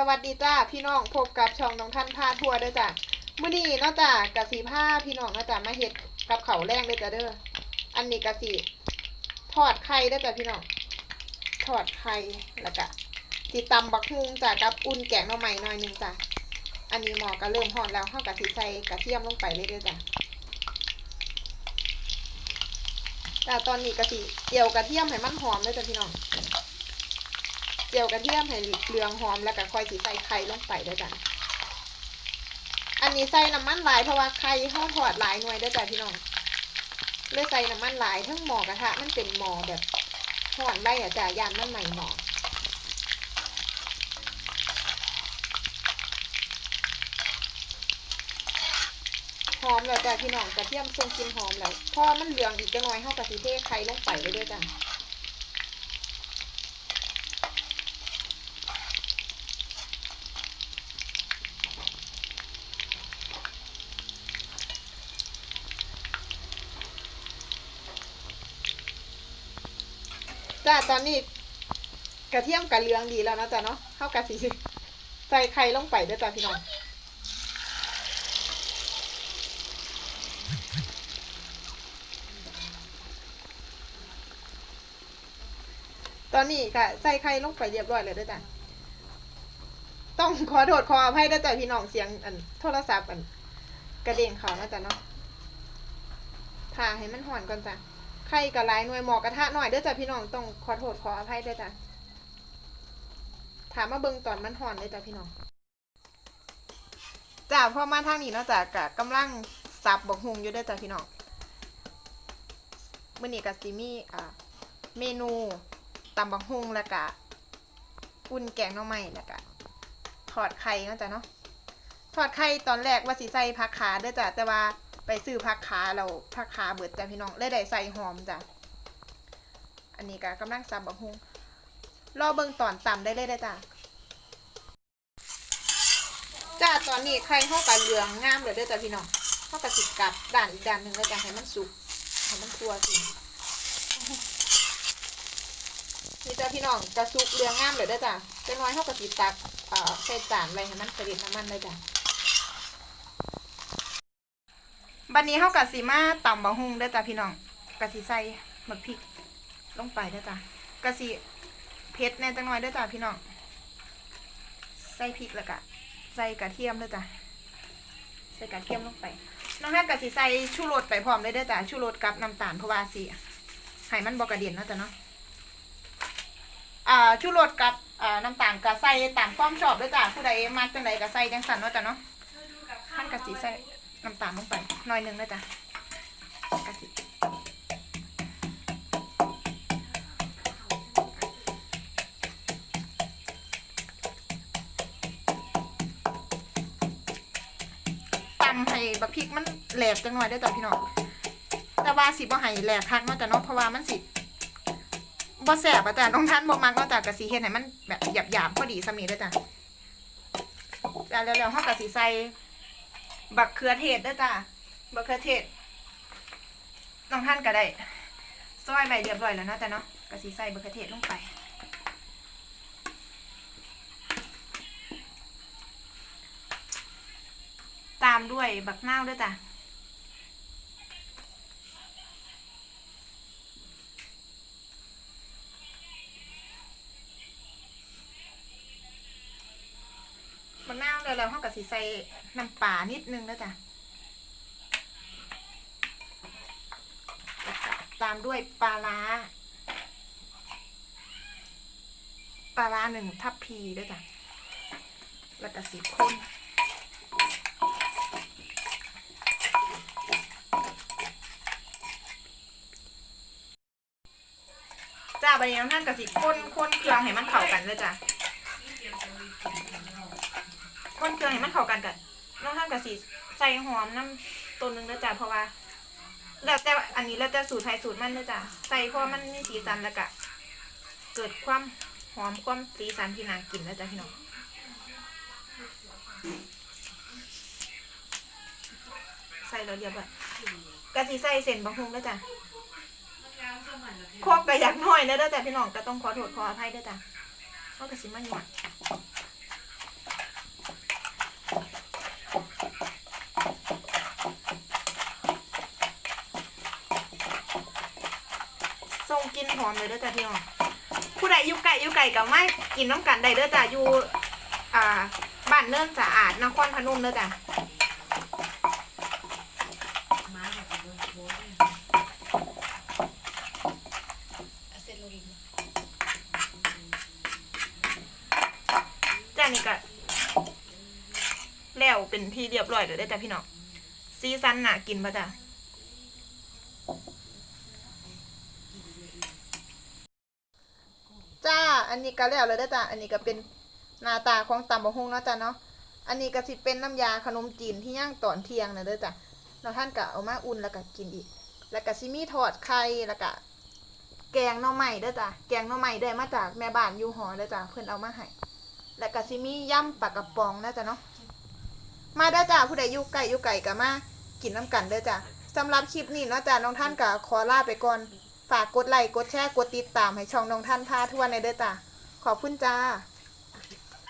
สวัสดีจ้าพี่น้องพบกับช่องน้องท่านพาทัวร์เด้อจ้ะมื้อนี้เนาะจ้ะกะสีผ้าพี่น้องเนาะจ้ะมาเฮ็ดกับเขาแรงเด้อจ้ะเด้ออันนี้กะสีทอดไข่เด้อจ้ะพี่น้องทอดไข่แล้วก็สิตำบักฮุงจ้ะกับอุ่นแกงหน่อไม้หน่อยหนึงจ้ะอันนี้หมอก็เริ่มฮ้อนแล้วเฮากะสิใส่กระเทียมลงไปเลยเด้อจ้ะจ้ะตอนนี้กะสิเจียวกระเทียมให้มันหอมเด้อจ้ะพี่น้อง เจียวกระเทียมให้เหลืองหอมแล้วก็ค่อยสีใส่ไข่ลงไปด้วยจ้ะอันนี้ใส่น้ำมันหลายเพราะว่าไข่ห้าทอดหลายหน่วยด้วยจ้ะพี่น้องเลยใส่น้ำมันหลายทั้งหม้อกระทะมันเป็นหม้อแบบห่อนได้อะจ้ะยานมันใหม่หม้อหอมแล้วจ้ะพี่น้องกระเทียมทรงกินหอมแล้วพอมันเหลืองอีกจะน้อยเท่ากับสีเทไข่ลงไปเลยด้วยจ้ะ จ้าตอนนี้กระเทียมกับเหลืองดีแล้วนะจ๊ะเนาะเข้ากะสีใส่ไข่ลงไปด้วยจ้ะพี่น้องตอนนี้ค่ะใส่ไข่ลงไปเรียบร้อยเลยด้วยจ้ะต้องขอโทษขออภัยด้วยจ้ะพี่น้องเสียงอันโทรศัพท์อันกระเด้งเขานะจ๊ะเนาะผ่าให้มันห่อนก่อนจ้ะ ไข่กับลายหน่วยหมอกระทะหน่อยเด้อจ้ะพี่น้องต้องขอโทษขออภัยเด้อจ้ะถามมาเบิ่งตอนมันห่อนเด้อจ้ะพี่น้องจ้าพ่อมาทางนี้เนาะจ้ะกะกำลังสับบักฮุงอยู่เด้อจ้ะพี่น้องมื้อนี้ก็สิมีอ่าเมนูตำบักฮุงแล้วก็อุ่นแกงน่อไม้แล้วก็ทอดไข่เนาะจ้ะเนาะทอดไข่ตอนแรกว่าสิใส่ผักขาเด้อจ้ะแต่ว่า ไปซื้อผักขาเราผักขาเบิดจ้ะพี่น้องเลยได้ใส่หอมจ้ะอันนี้ก็กำลังซับบักฮุงรอเบิ่งตอนตำได้เลยได้จ้ะจ้าตอนนี้ไข่เข้ากับเหลืองงามเลยเด้อจ้ะพี่น้องเข้ากับสิกลับด้านอีกด้านหนึ่งเลยจ้ะให้มันสุกให้มันทั่วสินี่จ้ะพี่น้องกระสุกเหลืองงามเลยเด้อจ้ะจะน้อยเข้ากับสิตักเอ่อใส่จานไว้ให้มันกระเด็นน้ำมันเลยจ้ะ บันนี้เฮากะสิมาตำบักฮุงเด้อจ้ะพี่น้องกะสิใส่หมกพริกลงไปเด้อจ้ะกะสิเผ็ดแหน่จังหน่อยเด้อจ้ะพี่น้องใส่พริกแล้วก็ใส่กระเทียมเด้อจ้ะใส่กระเทียมลงไปน้องฮักกะสิใส่ชูรสไปพร้อมเลยเด้อจ้ะชูรสกับน้ำตาลเพราะว่าสิให้มันบ่กระเด็นเนาะจ้ะเนาะอ่าชูรสกับอ่าน้ำตาลก็ใส่ตามความชอบเด้อจ้ะผู้ใดมักจังใดก็ใส่จังสั่นเนาะจ้ะเนาะท่านกะสิใส่ น้ำตาลลงไปหน่อยหนึงนะจ๊ะกะทิตำให้บะพริกมันแหลกจังหน่อยได้จ้ะพี่น้องแต่ว่าสิบ่ให้แหลกคักเนาะจ้ะเนาะเพราะว่ามันสิบ่แสบอะจ้ะน้องท่านบ่มักเนาะจ้ะกะสิเฮ็ดให้มันแบบหยาบๆพอดีสำนี้เด้จ้ะแล้วแล้วๆเฮากะสิใส่ บักเขือเทศด้วยจ้าบักเขือเทศน้องท่านก็ได้ซอยใบเรียบร้อยแล้วนะแต่เนาะกะสีใส่บักเขือเทศลงไปตามด้วยบักนาวด้วยจ้ะบักนาว แล้วเราเขากับสีใส่น้ำปลานิดนึงนะจ้ะตามด้วยปลาร้าปลาร้าหนึ่งทัพพีด้วยจ้ะแล้วก็สีข้นจ้าใบนี้น้ำท่านกับสีข้นข้นเครื่องให้มันเข้ากันเลยจ้ะ ข้นเครื่องให้มันเข้ากันกันน้องท่านกับสีใส่หอมน้ำตัวหนึงนะจ้ะเพราะว่าแล้วแต่อันนี้แล้วแต่สูตรไทยสูตรมันเลยจ้ะใส่เพราะมันมีสีสันแล้วก็เกิดความหอมความสีสันที่น่ากินแล้วจ้ะพี่น้องใส่แล้วเรียบร้อยกะสีใส่เส้นบางฮุงแล้วจ้ะครบกระยักน้อยนะเด้อจ้ะพี่น้องก็ต้องขอโทษขออภัยเด้อจ้ะเขาะกะสิมันหยาด กินหอมเลยเด้อจ้าพี่น้องผู้ใดอยู่ไก่อยู่ไก่กับไม่กินน้ำกันได้เด้อจ้าอยู่อ่าบ้านเนินสะอาดนครพนมเด้อจ้ามาแบบโบนโบนเส้นโรลินจ้านี่ก็แล้วเป็นที่เรียบร้อยเลยเด้อจ้าพี่น้องซีซันน่ะกินปะจ้าจ้า อันนี้ก็แล้วเลยเด้อจ้าอันนี้ก็เป็นหน้าตาของตำบะฮุงเนาะจ้าเนาะอันนี้ก็สิเป็นน้ำยาขนมจีนที่ย่างตอนเที่ยงนะเด้อจ้าเราท่านก็เอามาอุ่นแล้วก็กินอีก แล้วก็ซิมีทอดไข่แล้วก็แกงหน่อไม้เด้อจ้าแกงหน่อไม้ได้มาจากแม่บ้านอยู่หอเด้อจ้าเพิ่อนเอามาให้แล้วก็ซิมีย่ำปลากระป๋องนะจ๊ะเนาะมาเด้อจ้าผู้ใดอยู่ไก่อยู่ไก่ก็มากินน้ำกันเด้อจ้าสำหรับคลิปนี้เนาะจ้าน้องท่านก็ขอลาไปก่อน ฝากกดไลค์กดแชร์กดติดตามให้ช่องน้องท่านพาทั่วในเด้อจ้าขอบคุณจ้า